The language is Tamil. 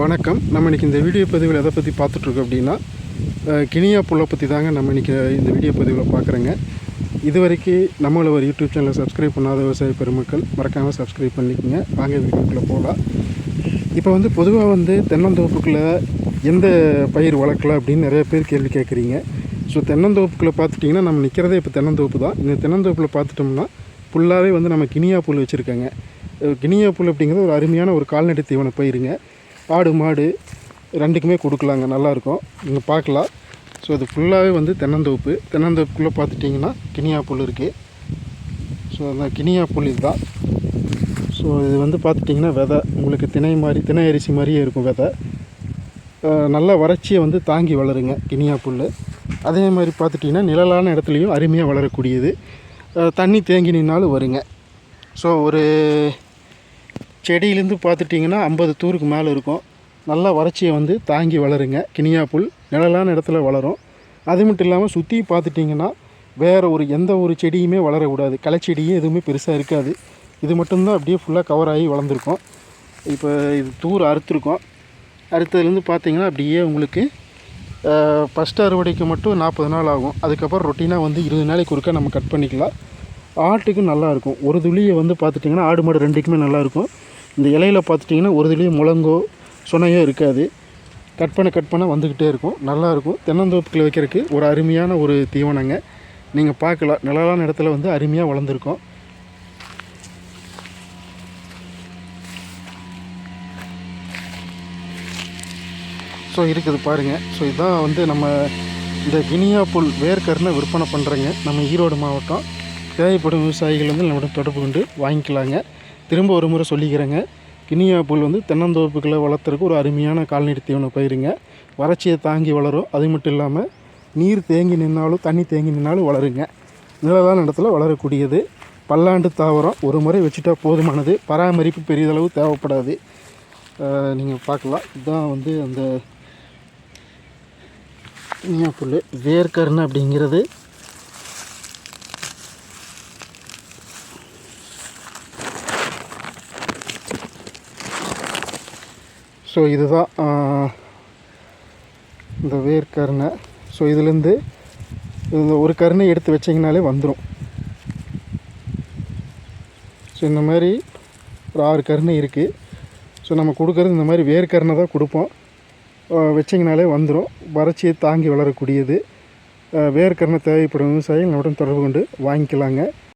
வணக்கம். நம்ம இன்றைக்கி இந்த வீடியோ பதிவில் எதை பற்றி பார்த்துட்ருக்கோம் அப்படின்னா கினியா புல்லை பற்றி தாங்க நம்ம இன்றைக்கி இந்த வீடியோ பதிவில் பார்க்குறேங்க. இது வரைக்கும் நம்மளோட ஒரு யூடியூப் சேனலை சப்ஸ்கிரைப் பண்ணாத விவசாய பெருமக்கள் மறக்காமல் சப்ஸ்கிரைப் பண்ணிக்கோங்க. வாங்க வீடியோக்குள்ளே போகலாம். இப்போ வந்து பொதுவாக வந்து தென்னந்தோப்புக்குள்ளே எந்த பயிர் வளர்க்கலாம் அப்படின்னு நிறைய பேர் கேள்வி கேட்குறீங்க. ஸோ தென்னந்தோப்புக்குள்ளே பார்த்துட்டிங்கன்னா நம்ம நிற்கிறதே இப்போ தென்னந்தோப்பு தான். இந்த தென்னந்தோப்பில் பார்த்துட்டோம்னா ஃபுல்லாகவே வந்து நம்ம கினியா புல் வச்சுருக்கேங்க. கினியா புல் அப்படிங்கிறது ஒரு அருமையான ஒரு கால்நடை தீவன பயிருங்க ஆடு மாடு ரெண்டுக்குமே கொடுக்கலாங்க. நல்லாயிருக்கும். நீங்கள் பார்க்கலாம். ஸோ அது ஃபுல்லாகவே வந்து தென்னந்தோப்பு. தென்னந்தோப்புக்குள்ளே பார்த்துட்டிங்கன்னா கினியா புல் இருக்குது ஸோ அந்த கினியா புல் இதுதான். ஸோ இது வந்து பார்த்துட்டிங்கன்னா விதை. உங்களுக்கு திணை மாதிரி திணை அரிசி மாதிரியே இருக்கும் விதை. நல்லா வறட்சியை வந்து தாங்கி வளருங்க கினியா புல் அதே மாதிரி பார்த்துட்டிங்கன்னா நிழலான இடத்துலையும் அருமையாக வளரக்கூடியது. தண்ணி தேங்கி நின்னாலும் வருங்க. ஸோ ஒரு செடியிலேருந்து பார்த்துட்டிங்கன்னா ஐம்பது தூருக்கு மேலே இருக்கும். நல்லா வறட்சியை வந்து தாங்கி வளருங்க. கினியா புல் நிழலான இடத்துல வளரும். அது மட்டும் இல்லாமல் சுற்றி பார்த்துட்டிங்கன்னா வேறு ஒரு எந்த ஒரு செடியுமே வளரக்கூடாது. களைச்செடியே எதுவுமே பெருசாக இருக்காது. இது மட்டும்தான் அப்படியே ஃபுல்லாக கவர் ஆகி வளர்ந்துருக்கும். இப்போ இது தூர் அறுத்துருக்கோம். அறுத்ததுலேருந்து பார்த்தீங்கன்னா அப்படியே உங்களுக்கு ஃபஸ்ட் அறுவடைக்கு மட்டும் நாற்பது நாள் ஆகும். அதுக்கப்புறம் ரொட்டீனாக வந்து இருபது நாளைக்கு ஒருக்கா நம்ம கட் பண்ணிக்கலாம். ஆட்டுக்கு நல்லாயிருக்கும். ஒரு துளியை வந்து பார்த்துட்டிங்கன்னா ஆடு மாடு ரெண்டுக்குமே நல்லாயிருக்கும். இந்த இலையில் பார்த்துட்டிங்கன்னா ஒரு துளியும் முழங்கோ சுனையோ இருக்காது. கட் பண்ண கட் பண்ண வந்துக்கிட்டே இருக்கும். நல்லாயிருக்கும். தென்னந்தோப்புக்கில் வைக்கிறதுக்கு ஒரு அருமையான ஒரு தீவனங்க. நீங்கள் பார்க்கலாம். நிழலான இடத்துல வந்து அருமையாக வளர்ந்துருக்கும். ஸோ இருக்குது பாருங்கள் ஸோ இதான் வந்து நம்ம இந்த கினியா புல் வேர்க்கருனை விற்பனை பண்ணுறேங்க நம்ம ஈரோடு மாவட்டம். தேவைப்படும் விவசாயிகள் வந்து நம்மிடம் தொடர்பு கொண்டு வாங்கிக்கலாங்க. திரும்ப ஒரு முறை சொல்லிக்கிறேங்க. கினியா புல் வந்து தென்னந்தோப்புகளை வளர்த்துறதுக்கு ஒரு அருமையான கால்நடை தீவன பயிருங்க. வறட்சியை தாங்கி வளரும். அது மட்டும் இல்லாமல் நீர் தேங்கி நின்னாலும் தண்ணி தேங்கி நின்னாலும் வளருங்க. நிழலான இடத்துல வளரக்கூடியது. பல்லாண்டு தாவரம் ஒரு முறை வச்சுட்டா போதுமானது. பராமரிப்பு பெரியதளவு தேவைப்படாது. நீங்கள் பார்க்கலாம். இதுதான் வந்து அந்த கினியா புல் வேர்க்கருணை அப்படிங்கிறது. ஸோ இதுதான் இந்த வேர்க்கருணை ஸோ இதுலேருந்து இந்த ஒரு கருணை எடுத்து வச்சிங்கனாலே வந்துடும் ஸோ இந்த மாதிரி ஒரு ஆறு கருணை இருக்குது ஸோ நம்ம கொடுக்குறது இந்த மாதிரி வேர்க்கருணை தான் கொடுப்போம். வச்சிங்கனாலே வந்துடும் வறட்சியை தாங்கி வளரக்கூடியது. வேர்க்கருணை தேவைப்படும் விவசாயிகள் நம்மளுடன் தொடர்பு கொண்டு வாங்கிக்கலாங்க.